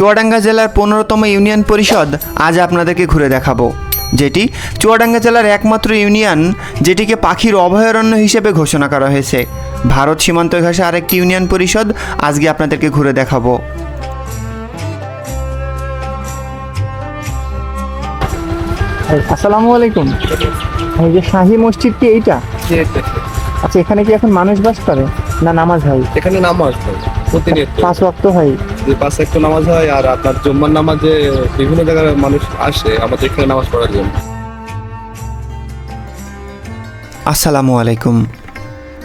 চুয়াডাঙ্গা জেলার পনেরোতম ইউনিয়ন পরিষদ আজ আপনাদেরকে ঘুরে দেখাবো। যেটি চুয়াডাঙ্গা জেলার একমাত্র ইউনিয়ন যেটিকে পাখির অভয়ারণ্য হিসেবে ঘোষণা করা হয়েছে। ভারত সীমান্ত ঘাসে আরেকটি ইউনিয়ন পরিষদ আজকে আপনাদেরকে ঘুরে দেখাবো। আসসালামু আলাইকুম। এই যে শাহী মসজিদ কি এইটা? আচ্ছা এখানে কি এখন মানুষ বাস করে না নামাজ হয়? এখানে নামাজ হয়। প্রতিনিয়ত। পাঁচ ওয়াক্ত হয়। যে পাঁচ একটা নামাজ হয় আর আপনার জুম্মার নামাজে বিভিন্ন জায়গার মানুষ আসে আমাদের এখানে নামাজ পড়ার জন্য। আসসালামু আলাইকুম।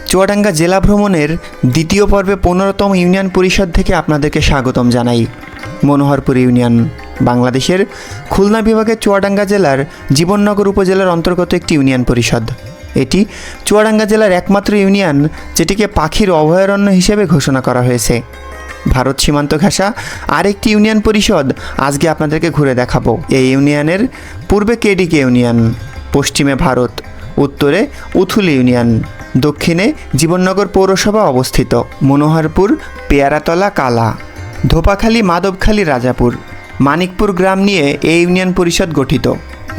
চুয়াডাঙ্গা জেলা ভ্রমণের দ্বিতীয় পর্বে পনেরোতম ইউনিয়ন পরিষদ থেকে আপনাদেরকে স্বাগতম জানাই। মনোহরপুর ইউনিয়ন বাংলাদেশের খুলনা বিভাগের চুয়াডাঙ্গা জেলার জীবননগর উপজেলার অন্তর্গত একটি ইউনিয়ন পরিষদ। এটি চুয়াডাঙ্গা জেলার একমাত্র ইউনিয়ন, যেটিকে পাখির অভয়ারণ্য হিসেবে ঘোষণা করা হয়েছে। ভারত সীমান্ত ঘাসা আরেকটি ইউনিয়ন পরিষদ, আজকে আপনাদেরকে ঘুরে দেখাবো। এই ইউনিয়নের পূর্বে কেডিকে ইউনিয়ন, পশ্চিমে ভারত, উত্তরে উথুলি ইউনিয়ন, দক্ষিণে জীবননগর পৌরসভা অবস্থিত। মনোহরপুর, পেয়ারাতলা, কালা, ধোপাখালী, মাধবখালী, রাজাপুর, মানিকপুর গ্রাম নিয়ে এই ইউনিয়ন পরিষদ গঠিত।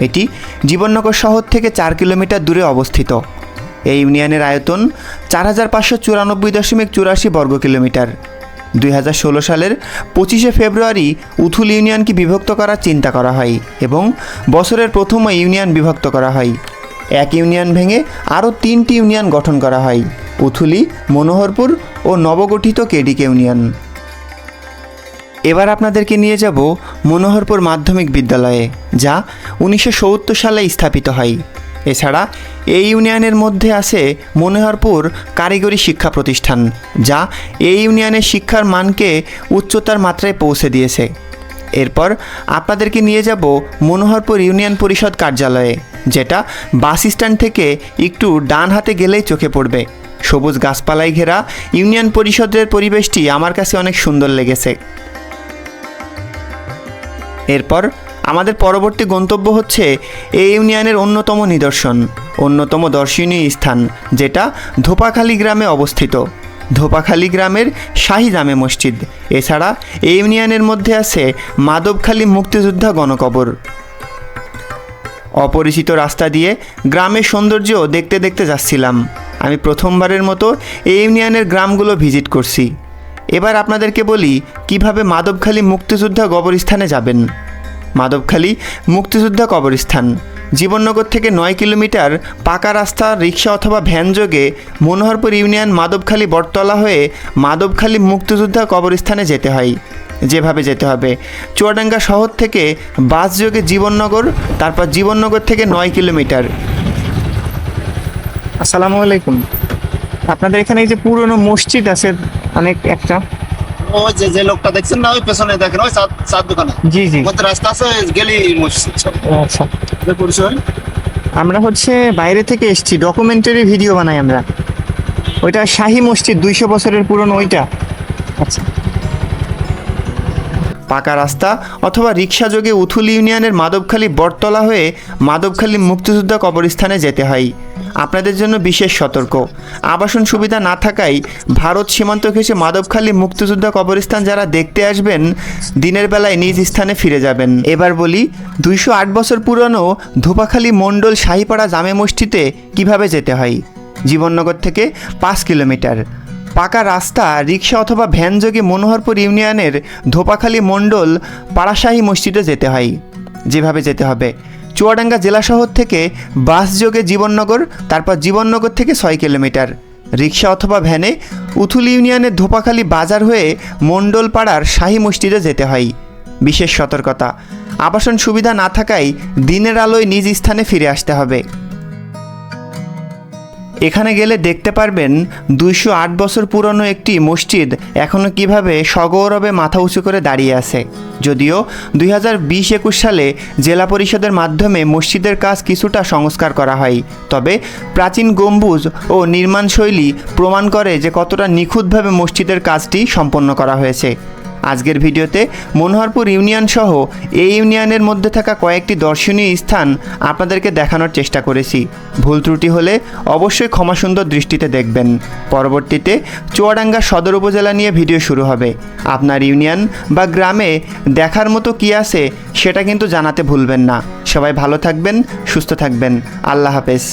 এটি জীবননগর শহর থেকে চার কিলোমিটার দূরে অবস্থিত। এই ইউনিয়নের আয়তন চার হাজার পাঁচশো চুরানব্বই দশমিক চুরাশি বর্গ কিলোমিটার। দুই হাজার ষোলো সালের পঁচিশে ফেব্রুয়ারি উথুল ইউনিয়নকে বিভক্ত করার চিন্তা করা হয় এবং বছরের প্রথম ইউনিয়ন বিভক্ত করা হয়। এক ইউনিয়ন ভেঙে আরও তিনটি ইউনিয়ন গঠন করা হয়, উথুলি, মনোহরপুর ও নবগঠিত কেডিকে ইউনিয়ন। এবার আপনাদেরকে নিয়ে যাব মনোহরপুর মাধ্যমিক বিদ্যালয়ে, যা উনিশশো সত্তর সালে স্থাপিত হয়। এছাড়া এই ইউনিয়নের মধ্যে আছে মনোহরপুর কারিগরি শিক্ষা প্রতিষ্ঠান, যা এই ইউনিয়নের শিক্ষার মানকে উচ্চতার মাত্রায় পৌঁছে দিয়েছে। এরপর আপনাদেরকে নিয়ে যাব মনোহরপুর ইউনিয়ন পরিষদ কার্যালয়ে, যেটা বাস স্ট্যান্ড থেকে একটু ডান হাতে গেলেই চোখে পড়বে। সবুজ গাছপালায় ঘেরা ইউনিয়ন পরিষদের পরিবেশটি আমার কাছে অনেক সুন্দর লেগেছে। এরপর আমাদের পরবর্তী গন্তব্য হচ্ছে এই ইউনিয়নের অন্যতম নিদর্শন, অন্যতম দর্শনীয় স্থান, যেটা ধোপাখালী গ্রামে অবস্থিত। ধোপাখালী গ্রামের শাহী জামে মসজিদ। এছাড়া এই ইউনিয়নের মধ্যে আছে মাধবখালী মুক্তিযোদ্ধা গণকবর। অপরিচিত রাস্তা দিয়ে গ্রামের সৌন্দর্য দেখতে দেখতে যাচ্ছিলাম। আমি প্রথমবারের মতো এই ইউনিয়নের গ্রামগুলো ভিজিট করছি। এবার আপনাদেরকে বলি কীভাবে মাধবখালী মুক্তিযোদ্ধা কবরস্থানে যাবেন। মাধবখালী মুক্তিযোদ্ধা কবরস্থান। জীবননগর থেকে নয় কিলোমিটার পাকা রাস্তা, রিক্সা অথবা ভ্যান যোগে মনোহরপুর ইউনিয়ন মাধবখালী বটতলা হয়ে মাধবখালী মুক্তিযোদ্ধা কবরস্থানে যেতে হয়। যেভাবে যেতে হবে। চুয়াডাঙ্গা শহর থেকে বাস যোগে জীবননগর, তারপর জীবননগর থেকে নয় কিলোমিটার। আসসালামু আলাইকুম। আপনাদের এখানে এই যে পুরনো মসজিদ আছে অনেক একটা। ওই যে যে লোকটা দেখছেন না ওই পেছনে দেখেন ওই দোকানে। জি জি। মধ্যে রাস্তা আছে গেলি মসজিদ। আচ্ছা। পরিচয়? আমরা হচ্ছে বাইরে থেকে এসেছি ডকুমেন্টারি ভিডিও বানাই আমরা। ওইটা শাহী মসজিদ দুইশো বছরের পুরনো ওইটা। আচ্ছা। পাকা রাস্তা অথবা রিক্সা যোগে উথুল ইউনিয়নের মাধবখালী বটতলা হয়ে মাধবখালী মুক্তিযোদ্ধা কবরস্থানে যেতে হয়। আপনাদের জন্য বিশেষ সতর্ক। আবাসন সুবিধা না থাকায় ভারত সীমান্ত ঘেঁষে মাধবখালী মুক্তিযোদ্ধা কবরস্থান যারা দেখতে আসবেন, দিনের বেলায় নিজ স্থানে ফিরে যাবেন। এবার বলি, দুইশো আট বছর পুরনো ধোপাখালী মণ্ডল শাহিপাড়া জামে মসজিদে কীভাবে যেতে হয়? জীবননগর থেকে পাঁচ কিলোমিটার। পাকা রাস্তা রিক্সা অথবা ভ্যান যোগে মনোহরপুর ইউনিয়নের ধোপাখালী মণ্ডল পাড়াশাহী মসজিদে যেতে হয়। যেভাবে যেতে হবে। চুয়াডাঙ্গা জেলা শহর থেকে বাস যোগে জীবননগর, তারপর জীবননগর থেকে ছয় কিলোমিটার। রিক্সা অথবা ভ্যানে উথুল ইউনিয়নের ধোপাখালী বাজার হয়ে মণ্ডলপাড়ার শাহী মসজিদে যেতে হয়। বিশেষ সতর্কতা, আবাসন সুবিধা না থাকায় দিনের আলোয় নিজ স্থানে ফিরে আসতে হবে। এখানে গেলে দেখতে পারবেন দুইশো আট বছর পুরনো একটি মসজিদ এখনও কীভাবে সগৌরবে মাথা উঁচু করে দাঁড়িয়ে আছে। যদিও দুই হাজার বিশ একুশ সালে জেলা পরিষদের মাধ্যমে মসজিদের কাজ কিছুটা সংস্কার করা হয়, তবে প্রাচীন গম্বুজ ও নির্মাণশৈলী প্রমাণ করে যে কতটা নিখুঁতভাবে মসজিদের কাজটি সম্পন্ন করা হয়েছে। আজকের ভিডিওতে মনোহরপুর ইউনিয়ন সহ এই ইউনিয়নের মধ্যে থাকা কয়েকটি দর্শনীয় স্থান আপনাদেরকে দেখানোর চেষ্টা করেছি। ভুল ত্রুটি হলে অবশ্যই ক্ষমা সুন্দর দৃষ্টিতে দেখবেন। পরবর্তীতে চুয়াডাঙ্গা সদর উপজেলা নিয়ে ভিডিও শুরু হবে। আপনার ইউনিয়ন বা গ্রামে দেখার মতো কী আছে সেটা কিন্তু জানাতে ভুলবেন না। সবাই ভালো থাকবেন, সুস্থ থাকবেন। আল্লাহ হাফেজ।